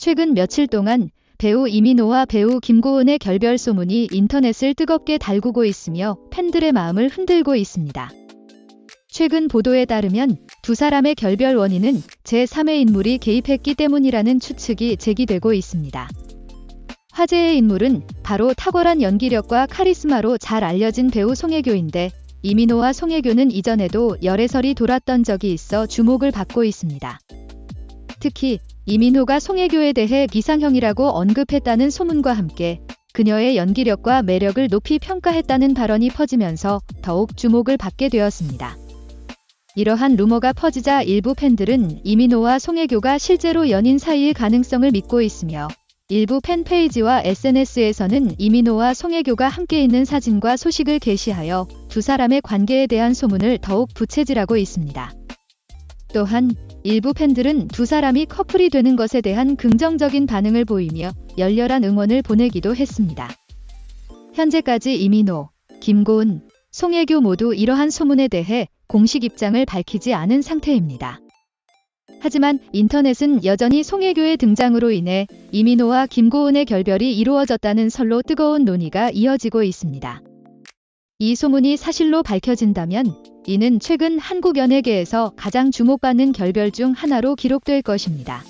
최근 며칠 동안 배우 이민호와 배우 김고은의 결별 소문이 인터넷을 뜨겁게 달구고 있으며 팬들의 마음을 흔들고 있습니다. 최근 보도에 따르면 두 사람의 결별 원인은 제3의 인물이 개입했기 때문이라는 추측이 제기되고 있습니다. 화제의 인물은 바로 탁월한 연기력과 카리스마로 잘 알려진 배우 송혜교인데 이민호와 송혜교는 이전에도 열애설이 돌았던 적이 있어 주목을 받고 있습니다. 특히 이민호가 송혜교에 대해 비상형이라고 언급했다는 소문과 함께 그녀의 연기력과 매력을 높이 평가했다는 발언이 퍼지면서 더욱 주목을 받게 되었습니다. 이러한 루머가 퍼지자 일부 팬들은 이민호와 송혜교가 실제로 연인 사이의 가능성을 믿고 있으며 일부 팬페이지와 SNS에서는 이민호와 송혜교가 함께 있는 사진과 소식을 게시하여 두 사람의 관계에 대한 소문을 더욱 부채질하고 있습니다. 또한 일부 팬들은 두 사람이 커플이 되는 것에 대한 긍정적인 반응을 보이며 열렬한 응원을 보내기도 했습니다. 현재까지 이민호, 김고은, 송혜교 모두 이러한 소문에 대해 공식 입장을 밝히지 않은 상태입니다. 하지만 인터넷은 여전히 송혜교의 등장으로 인해 이민호와 김고은의 결별이 이루어졌다는 설로 뜨거운 논의가 이어지고 있습니다. 이 소문이 사실로 밝혀진다면 이는 최근 한국 연예계에서 가장 주목받는 결별 중 하나로 기록될 것입니다.